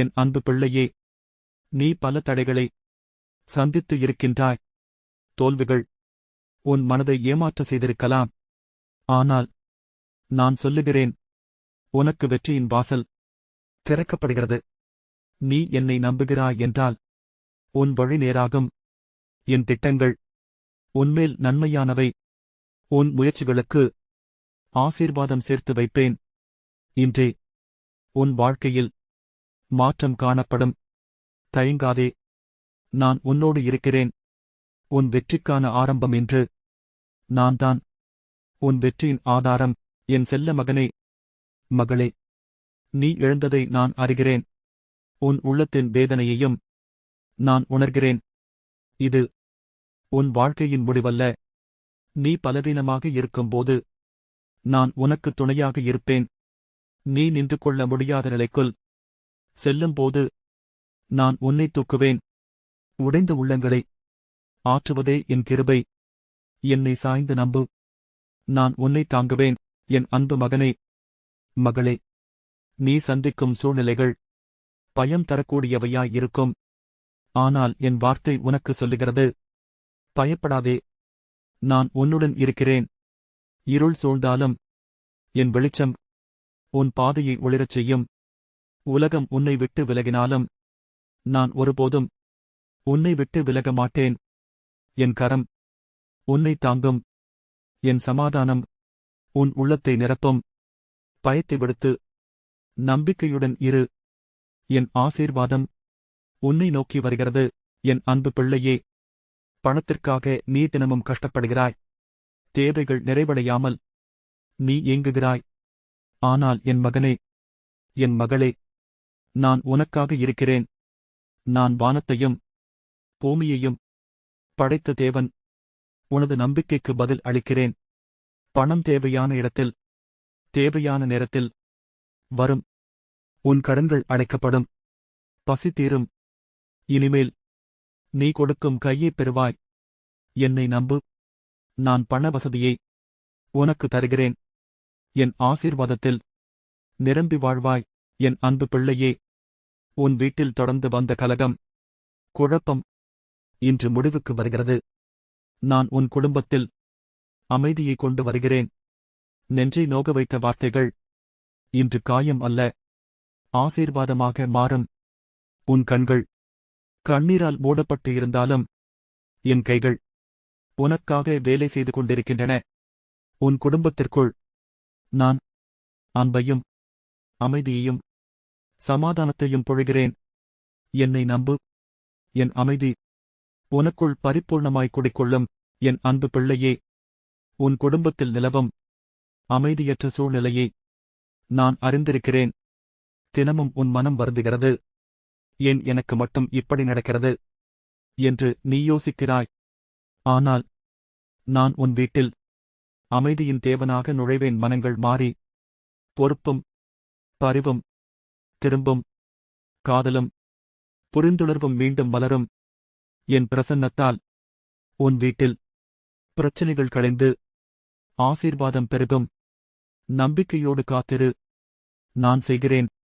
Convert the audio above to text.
என் அன்பு பிள்ளையே நீ பல தடைகளை சந்தித்து இருக்கின்றாய். தோல்விகள் உன் மனதை ஏமாற்ற செய்திருக்கலாம். ஆனால் நான் சொல்லுகிறேன் உனக்கு வெற்றியின் வாசல் திறக்கப்படுகிறது. நீ என்னை நம்புகிறாய் என்றால் உன் வழி நேராகும். என் திட்டங்கள் உன்மேல் நன்மையானவை. உன் முயற்சிகளுக்கு ஆசீர்வாதம் சேர்த்து வைப்பேன். இன்றே உன் வாழ்க்கையில் மாற்றம் காணப்படும். தயங்காதே நான் உன்னோடு இருக்கிறேன். உன் வெற்றிக்கான ஆரம்பம் என்று. நான் தான். உன் வெற்றியின் ஆதாரம் என் செல்ல மகனே. மகளே நீ இழந்ததை நான் அறிகிறேன். உன் உள்ளத்தின் வேதனையையும் நான் உணர்கிறேன். இது உன் வாழ்க்கையின் முடிவல்ல. நீ பலவீனமாக இருக்கும்போது நான் உனக்கு துணையாக இருப்பேன். நீ நின்று கொள்ள முடியாத நிலைக்குள் செல்லும்போது நான் உன்னை தூக்குவேன். உடைந்த உள்ளங்களை ஆற்றுவதே என் கிருபை. என்னை சாய்ந்து நம்பு. நான் உன்னை தாங்குவேன் என் அன்பு மகனே. மகளே நீ சந்திக்கும் சூழ்நிலைகள் பயம் தரக்கூடியவையாயிருக்கும் ஆனால் என் வார்த்தை உனக்கு சொல்லுகிறது. பயப்படாதே. நான் உன்னுடன் இருக்கிறேன். இருள் சூழ்ந்தாலும் என் வெளிச்சம் உன் பாதையை ஒளிரச் செய்யும். உலகம் உன்னை விட்டு விலகினாலும் நான் ஒருபோதும் உன்னை விட்டு விலக மாட்டேன் என் கரம் உன்னை தாங்கும். என் சமாதானம் உன் உள்ளத்தை நிரப்பும். பயத்தை விடுத்து நம்பிக்கையுடன் இரு. என் ஆசீர்வாதம் உன்னை நோக்கி வருகிறது. என் அன்பு பிள்ளையே பணத்திற்காக நீ தினமும் கஷ்டப்படுகிறாய். தேவைகள் நிறைவடையாமல் நீ ஏங்குகிறாய். ஆனால் என் மகனே என் மகளே நான் உனக்காக இருக்கிறேன். நான் வானத்தையும் பூமியையும் படைத்த தேவன். உனது நம்பிக்கைக்கு பதில் அளிக்கிறேன். பணம் தேவையான இடத்தில் தேவையான நேரத்தில் வரும். உன் கடன்கள் அடைக்கப்படும். பசி தீரும். இனிமேல் நீ கொடுக்கும் கையைப் பெறுவாய். என்னை நம்பு. நான் பண வசதியை உனக்கு தருகிறேன். என் ஆசீர்வாதத்தில் நிரம்பி வாழ்வாய். என் அன்பு பிள்ளையே. உன் வீட்டில் தொடர்ந்து வந்த கலகம். குழப்பம். இன்று முடிவுக்கு வருகிறது. நான் உன் குடும்பத்தில் அமைதியை கொண்டு வருகிறேன். நெஞ்சை நோக வைத்த வார்த்தைகள். இன்று காயம் அல்ல. ஆசீர்வாதமாக மாறும். உன் கண்கள். கண்ணீரால் மூடப்பட்டு இருந்தாலும். என் கைகள். உனக்காக வேலை செய்து கொண்டிருக்கின்றன. உன் குடும்பத்திற்குள். நான். அன்பையும். அமைதியையும். சமாதானத்தையும் பொழிகிறேன். என்னை நம்பு. என் அமைதி. உனக்குள் பரிபூர்ணமாய் குடிக்கொள்ளும். என் அன்பு பிள்ளையே. உன் குடும்பத்தில் நிலவும். அமைதியற்ற சூழ்நிலையை. நான் அறிந்திருக்கிறேன். தினமும் உன் மனம் வருந்துகிறது. ஏன் எனக்கு மட்டும் இப்படி நடக்கிறது? என்று நீ யோசிக்கிறாய். ஆனால் நான் உன் வீட்டில் அமைதியின் தேவனாக நுழைவேன். மனங்கள் மாறி. பொறுப்பும் பரிவும் திரும்பும். காதலும் புரிந்துணர்வும் மீண்டும் வளரும் என் பிரசன்னத்தால் உன் வீட்டில் பிரச்சனைகள் களைந்து ஆசீர்வாதம் பெருகும். நம்பிக்கையோடு காத்திரு. நான் செய்கிறேன்.